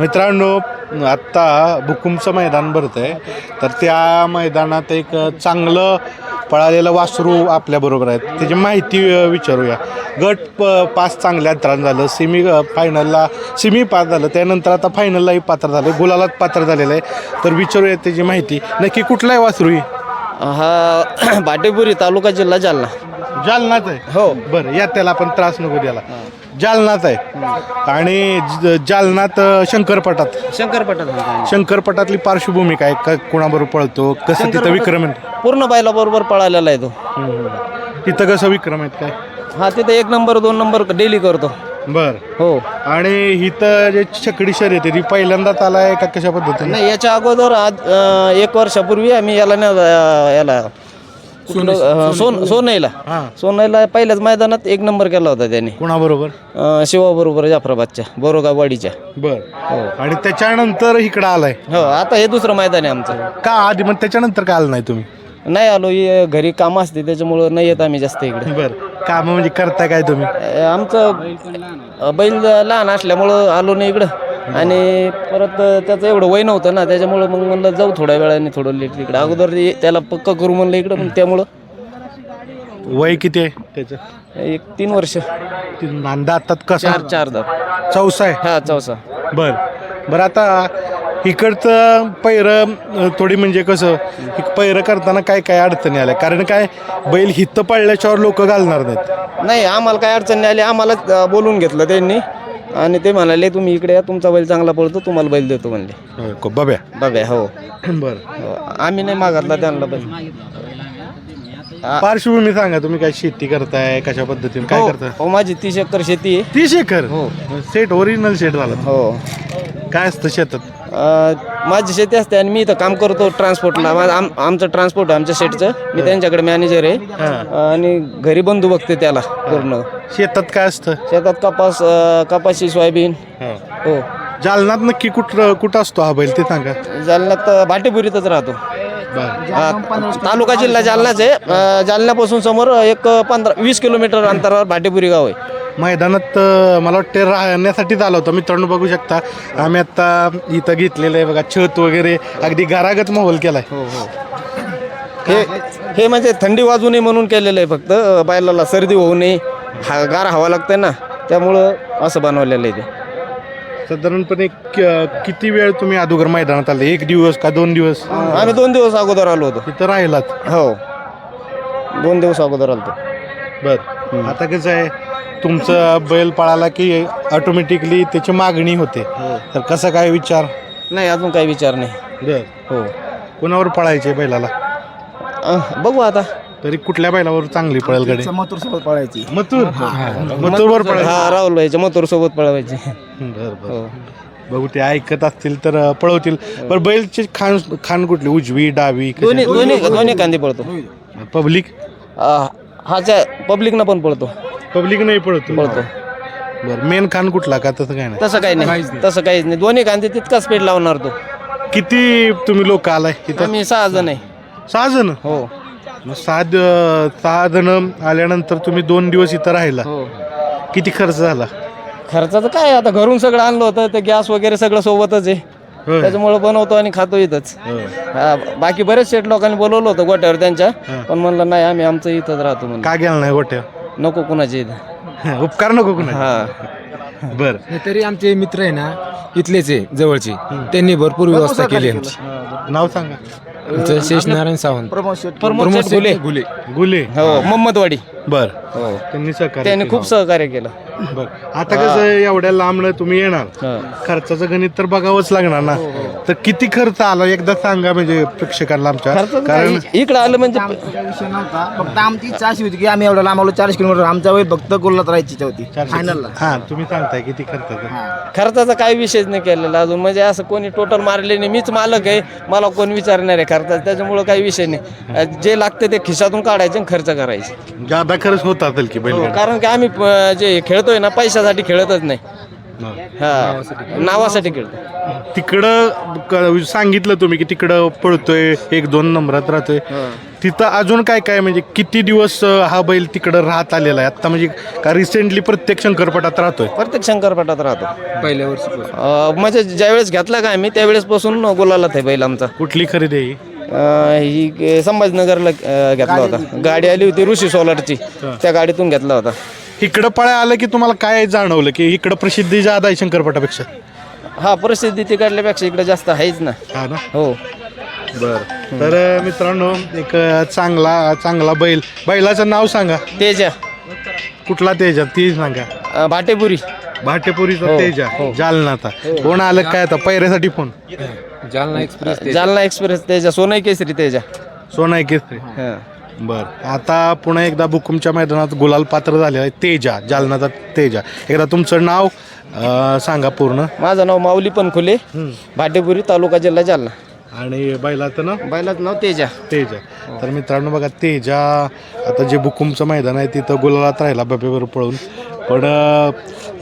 मित्रांनो आत्ता भुकुमचं मैदान भरत आहे तर त्या मैदानात एक चांगलं पळालेलं वासरू आपल्याबरोबर आहे त्याची माहिती विचारूया. गट प पास चांगल्या अंतरानं झालं. सेमी फायनलला सेमी पास झालं. त्यानंतर आता फायनललाही पात्र झालं. गुलालात पात्र झालेलं आहे. तर विचारूया त्याची माहिती. नक्की कुठला आहे वासरू ही? हा भाटेपुरी तालुका जिल्हा जालना. जालनाच आहे? हो. बरं या त्याला आपण त्रास नको द्याला जालनात आहे. आणि ज- जालनात अ, शंकरपटात. शंकरपटात शंकरपटातली पार्श्वभूमी काय? का कोणाबरोबर पळतो? कसं तिथं विक्रम आहे पूर्ण बैला बरोबर पळालेला आहे तो. तिथं कसं विक्रम आहेत काय? हा तिथे एक नंबर दोन नंबर डेली करतो. बर. हो. आणि इथं जे छकडी शर्यत आहे ती पहिल्यांदाच आलाय का कशा पद्धतीने? नाही याच्या अगोदर आज अं, एक वर्षापूर्वी आम्ही याला न याला कुठलं, सोन सोनईला सोनईला पहिल्याच मैदानात एक नंबर केला होता त्यांनी. कोणाबरोबर? अं, शिवाबरोबर जाफराबादच्या बोरोगावाडीच्या बर. हो. आणि त्याच्यानंतर इकडं आलाय. हो आता हे दुसरं मैदान आहे आमचं. का आधी मग त्याच्यानंतर का आलं नाही तुम्ही? नाही आलो हे घरी काम असते त्याच्यामुळं नाही येत आम्ही जास्त इकडे. बर. काम म्हणजे करताय काय तुम्ही? अ, आमचं अ, बैल लहान असल्यामुळं आलो नाही इकडं. आणि परत त्याचं एवढं वय नव्हतं ना त्याच्यामुळं मग म्हणलं जाऊ थोड्या वेळाने थोडं लेट इकडं. अगोदर ते त्याला पक्क करू म्हणलं इकडं पण त्यामुळं वय किती आहे त्याचं? एक तीन वर्ष. ती नांदा कसा? चार चार दाब चौसा आहे? हा चौसा. बर. बरं आता इकडचं पैरं अ, थोडी म्हणजे कसं एक पैरं करताना काय काय अडचणी आल्या? कारण काय बैल हित्त पडल्याच्यावर लोक घालणार नाहीत. नाही आम्हाला काय अडचण नाही आली आम्हालाच अ, बोलवून घेतलं त्यांनी. आणि ते म्हणाले तुम्ही इकडे या तुमचा बैल चांगला पळतो तुम्हाला बैल देतो म्हणले. को- बब्या बाबा. हो. बर. हो. आम्ही नाही मागितला त्यांना बैल. पार्श्वभूमी सांगा तुम्ही काय शेती करताय कशा पद्धतीने काय हो, करताय? हो माझी तीस एकर शेती आहे. तीस एकर हो. सेट ओरिजिनल सेट झालं. हो. काय असतं शेतात? अ, माझी शेती असते आणि मी इथं काम करतो ट्रान्सपोर्टला माझं आम आमचं ट्रान्सपोर्ट आहे आमच्या शेटचं. मी त्यांच्याकडे मॅनेजर आहे. आणि घरी बंधू बघते त्याला पूर्ण. शेतात काय असतं? शेतात कपास अ, कपाशी सोयाबीन. हो. जालनात नक्की कुठ कुठं असतो हा बैल ते सांगा. जालन्यात अ, भाटेपुरीतच राहतो. बर. अ, तालुका जिल्हा जालनाच आहे. अ, जालन्यापासून समोर एक पंधरा वीस किलोमीटर अंतरावर भाटेपुरी गाव आहे. मैदानात मला वाटते राहण्यासाठीच आलो होतो. मित्रांनो बघू शकता आम्ही आता इथं घेतलेलं आहे बघा छत वगैरे अगदी घरागत माहोल केलाय. हो हो. हे हे म्हणजे थंडी वाजू नये म्हणून केलेलं आहे फक्त अ, बैलाला सर्दी होऊ नये हा गार हवा लागते ना त्यामुळं असं बनवलेलं आहे ते. साधारणपणे किती वेळ तुम्ही अगोदर मैदानात आले? एक दिवस का दोन दिवस? आम्ही दोन दिवस अगोदर आलो होतो. तिथं राहिलात. हो. दोन दिवस अगोदर आलो बर. आता कसं आहे तुमचं बैल पळाला की ऑटोमॅटिकली त्याची मागणी होते. तर कसा काय विचार? नाही अजून काही विचार नाही. बर. हो. कोणावर पळायचे बैलाला? अह, बघू आता. तरी कुठल्या बैलावर चांगली पळेल गडी? मथुर सोबत पळायची. मथुर? मथुरवर हा राहुल भाईच्या मथुर सोबत पळवायचे बर बर. हो. बघू ते ऐकत असतील तर अं, पळवतील. पण बैलची खान खान कुठली? उजवी डावी दोन्ही दोन्ही दोन्ही कांदे पळतो. पब्लिक? अह, हा त्या पब्लिकनं पण पळतो. पब्लिक नाही पळतो. पळतो. बर. मेन खान कुठला का? तसं काय नाही. तसं काही नाही. तसं काहीच नाही. दोन्ही कांदे तितका स्पीड लावणार तो. किती तुम्ही लोक आलाय इथं? आम्ही सहा जण आहे. सहा जण? हो. मग सहा द- सहा जण आल्यानंतर तुम्ही दोन दिवस इथं राहिला. हो. किती खर्च झाला? खर्चाचं काय आता घरून सगळं आणलं होतं. ते गॅस वगैरे सगळं सोबतच आहे. होय. त्याच्यामुळे बनवतो आणि खातो इथंच. होय. हा, बाकी बरेच शेट लोकांनी बोलवलं होतं गोट्यावर त्यांच्या. पण म्हणलं नाही आम्ही आमचं इथंच राहतो म्हणून. का गेला नाही गोट्या? नको कुणाच्या इथं. उपकार नको कुणा हा. बर. तरी आमचे मित्र आहे ना इथलेच आहे जवळचे. त्यांनी भरपूर व्यवस्था केली आमची. नाव सांगा. आमचं शेष नारायण सावंत. प्रमोद गुले गुले. गुले. हो मोहम्मदवाडी. बर. हो. त्यांनी सहकार्य त्यांनी खूप सहकार्य केलं. बर. आता कसं आहे, एवढ्या लांबनं तुम्ही येणार. हा. खर्चाचं गणित तर बघावंच लागणार ना. तर किती खर्च आला? एकदा सांगा म्हणजे प्रेक्षकांना आमच्या. कारण इकडं आलं म्हणजे विषय नव्हता. फक्त आमची इच्छा अशी होती की आम्ही एवढं लांब आलो चाळीस किलोमीटर आमच्या वेळी फक्त गोल्लात राहायची इच्छा होती फायनलला हा तुम्ही सांगताय किती खर्चाचं खर्चाचा काही विषयच नाही केलेला अजून. म्हणजे असं कोणी टोटल मारले नाही. मीच मालक आहे. मला कोण विचारणार आहे खर्चाचा? त्याच्यामुळं काही विषय नाही. अं, जे लागते ते खिशातून काढायचे आणि खर्च करायचे. जादा खर्च होत असेल की हो, बैल कारण की आम्ही अं, जे खेळतोय ना पैशासाठी खेळतच नाही. हा. नावासाठी खेळतो तिकडं क- सांगितलं तुम्ही की तिकडं पळतोय एक दोन नंबरात राहतोय. तिथं अजून काय काय म्हणजे किती दिवस अं, हा बैल तिकडं राहत आलेला आहे? आता म्हणजे का रिसेंटली प्रत्येक शंकरपटात राहतोय? प्रत्येक शंकरपटात राहतो. पहिल्या वर्षी अं, म्हणजे ज्यावेळेस घेतला का आम्ही त्यावेळेसपासून गुलाला आहे बैल आमचा. कुठली खरेदी आहे ही? अं, ही संभाजीनगरला अं, घेतला होता. गाडी आली होती ऋषी सोलारची. त्या गाडीतून घेतला होता. इकडं पळा आलं की तुम्हाला काय जाणवलं की इकडं प्रसिद्धी जादा आहे शंकरपटापेक्षा? हा परिस्थिती तिकडल्यापेक्षा इकडे जास्त आहेच ना. हा ना? हो. बर. तर अं, मित्रांनो एक अं, चांगला चांगला बैल. बैलाचं नाव सांगा. तेजा. कुठला तेजा? ती सांगा. अं, भाटेपुरी. भाटेपुरीचा तेजा. जालनाचा. कोण आलं काय आता? पैऱ्यासाठी phone. Jalna express Jalna express Teja. Sonai Kesari Teja. Sonai Kesari. हा. बर. आता पुन्हा एकदा बुकुमच्या मैदानात गुलाल पात्र झाले आहे तेजा जालनाचा तेजा. एकदा तुमचं नाव अं, सांगा पूर्ण. माझं नाव माऊली पनखुले. भाटेपुरी तालुका जिल्हा जालना. आणि बैलाचं ना बैलाचं नाव तेजा. तेजा. तर मित्रांनो बघा तेजा आता जे बुकुमचं मैदान आहे तिथं गुलालात राहिला बाबेवर पळून. पण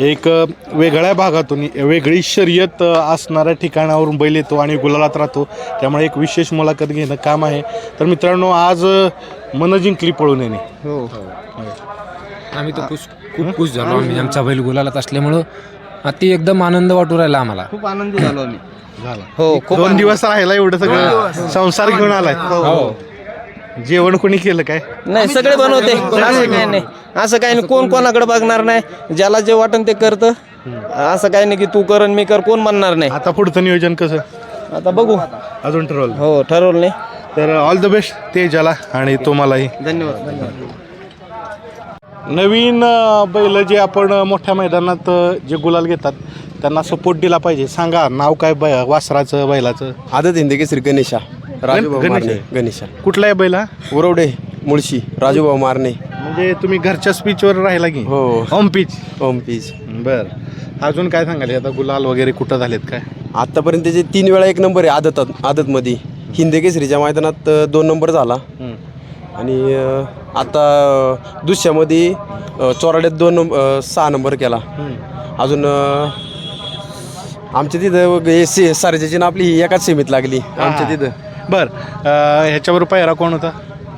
एक वेगळ्या भागातून वेगळी शर्यत असणाऱ्या ठिकाणावरून बैल येतो आणि गुलालात राहतो. त्यामुळे एक विशेष मुलाखत घेणं काम आहे. तर मित्रांनो आज मन जिंकली पळून येणे हो. आम्ही तर खुश खूप खुश झालो आम्ही. आमचा बैल गुलालात असल्यामुळं अति एकदम आनंद वाटू राहिला आम्हाला. खूप आनंदी झालो आम्ही. झाला. हो खूप दोन दिवस राहिला एवढं सगळं संसार घेऊन आलाय. हो. जेवण कोणी केलं काय? नाही सगळे बनवते. असं काही नाही. असं काही नाही कोण कोणाकडे बघणार नाही. ज्याला जे वाटन ते करतं. असं काही नाही की तू कर आणि मी कर कोण म्हणणार नाही. आता पुढचं नियोजन कसं? आता बघू. अजून ठरवलं. हो ठरवलं नाही. तर ऑल द बेस्ट तेजाला आणि तुम्हालाही. धन्यवाद धन्यवाद. नवीन अ, बैल जे आपण मोठ्या मैदानात अ, जे गुलाल घेतात त्यांना सपोर्ट दिला पाहिजे. सांगा नाव काय बै वासराचं बैलाचं? आदत हिंदे केसरी गणेशा. राजूभाऊ गणेश. मारणे आहे. गणेशा कुठला आहे बैला उरवडे मुळशी राजूभाऊ मारणे. म्हणजे तुम्ही घरच्या स्पीचवर राहिला की? हो. होम पीच ओम पीज बर. अजून काय सांगाले? आता गुलाल वगैरे कुठं झालेत काय? आत्तापर्यंत त्याचे तीन वेळा एक नंबर आहे आदतात आदतमध्ये. हिंदे केसरीच्या मैदानात दोन नंबर झाला. आणि आता दुसऱ्यामध्ये चोराड्यात दोन नंब- अ, सहा नंबर केला. अजून आमच्या तिथं हे से सारजेची ना आपली एकाच सीमित लागली. आमच्या तिथं. बर अ, ह्याच्यावर पायरा कोण होता?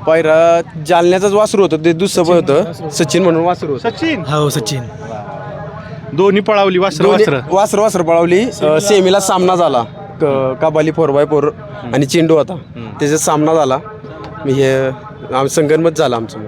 पायरा जालन्याचाच वासरू होतं ते दुसरं पण होतं. सचिन म्हणून वासरू होतं. सचिन? हो सचिन. दोन्ही पळावली वासर वासर. वासर वासर पळवली. अ, सेमीला सामना झाला. क- कबाली फोर बाय फोर आणि चेंडू होता. त्याचा सामना झाला. मी हे आम संगनमत झाला आमचं.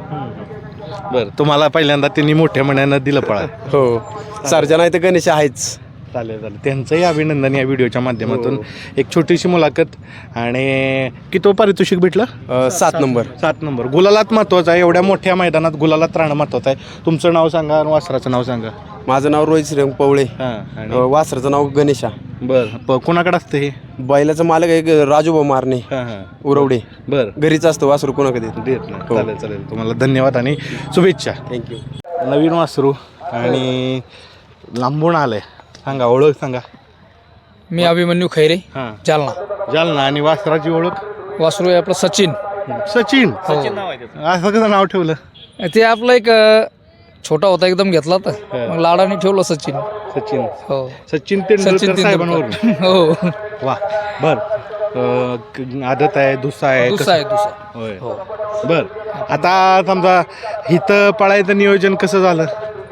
बर तुम्हाला पहिल्यांदा त्यांनी मोठ्या मनानं दिलं पळा हो. सर्जन आहे तर गणेश आहेच. चालेल चालेल. त्यांचंही अभिनंदन या व्हिडिओच्या माध्यमातून. एक छोटीशी मुलाखत आणि किती पारितोषिक भेटलं? सात नंबर. सात नंबर. गुलालात महत्वाचं आहे. एवढ्या मोठ्या मैदानात गुलालात राहणं महत्वाचं आहे. तुमचं नाव सांगा आणि वासराचं नाव सांगा. माझं नाव रोहित श्रीरंग पवळे. हां आणि? वासराचं नाव गणेशा. बरं. प कोणाकडे असतं हे? बैलाचं मालक एक राजूभाऊ मारणे. हां हां. उरवडे. बरं. घरीच असतं वासरू कोणाकडे देत नाही. चालेल चालेल. तुम्हाला धन्यवाद आणि शुभेच्छा. थँक्यू नवीन वासरू आणि लांबून आलंय. सांगा ओळख सांगा. मी अभिमन्यू खैरे हां. जालना. जालना आणि वासराची ओळख? वासरू आहे आपलं सचिन. सचिन? असं कसं नाव ठेवलं? ते आपलं एक अ, छोटा होता एकदम घेतला तर. मग लाडाने ठेवलं सचिन. सचिन. हो. सचिन सचिन तेंडुलकर. साहेबांवरून. तेंडुलकर हो. वा बर. अं, क- आदत आहे दुसरा आहे दुसरा आहे दुसरा. होय. बर. आता समजा इथं पळायचं नियोजन कसं झालं?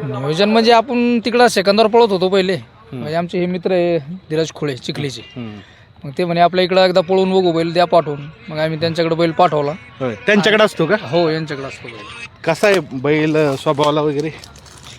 नियोजन म्हणजे आपण तिकडं सेकंदावर पळत होतो पहिले. म्हणजे आमचे हे मित्र आहे धीरज खोळे चिखलीचे. मग ते म्हणे आपल्या इकडं एकदा पळून बघू बैल द्या पाठवून. मग आम्ही त्यांच्याकडे बैल पाठवला. त्यांच्याकडे असतो का? हो यांच्याकडे असतो बैल. कसा आहे बैल स्वभावाला वगैरे?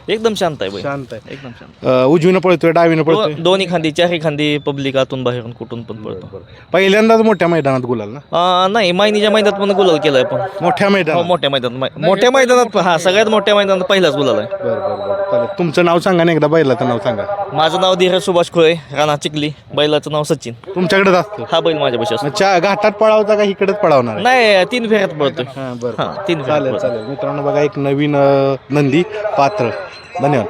एकदम शांत आहे बैल. शांत आहे. एकदम शांत. अं, उजवीनं पळतोय डावीनं पळतोय? दो- दोन्ही खांदी चारही खांदी पब्लिक आतून बाहेरून कुठून पण पडतो पहिल्यांदाच मोठ्या मैदानात गुलाल ना? अं, नाही मायनीच्या मैदानात पण गुलाल केलाय पण. मोठ्या हो मैदानात मोठ्या मैदानात. मै- मोठ्या मैदानात पण- हा सगळ्यात मोठ्या मैदानात पहिलाच गुलाल आहे. बरं बरं बरं. चालेल. तुमचं नाव सांगा ना एकदा बैलाचं नाव सांगा. माझं नाव धीरज सुभाष खोळे राणा चिखली बैलाचं नाव सचिन. तुमच्याकडेच असतं? हा बैल माझ्यापाशी असतो. मग चा- घाटात पळावता का इकडेच पळावणार आहे? नाही तीन फेऱ्यात पळतोय. हां बरं. हा तीन फेऱ्यात चालेल पळतोय. चालेल. मित्रांनो बघा एक नवीन अं, नंदी पात्र. धन्यवाद.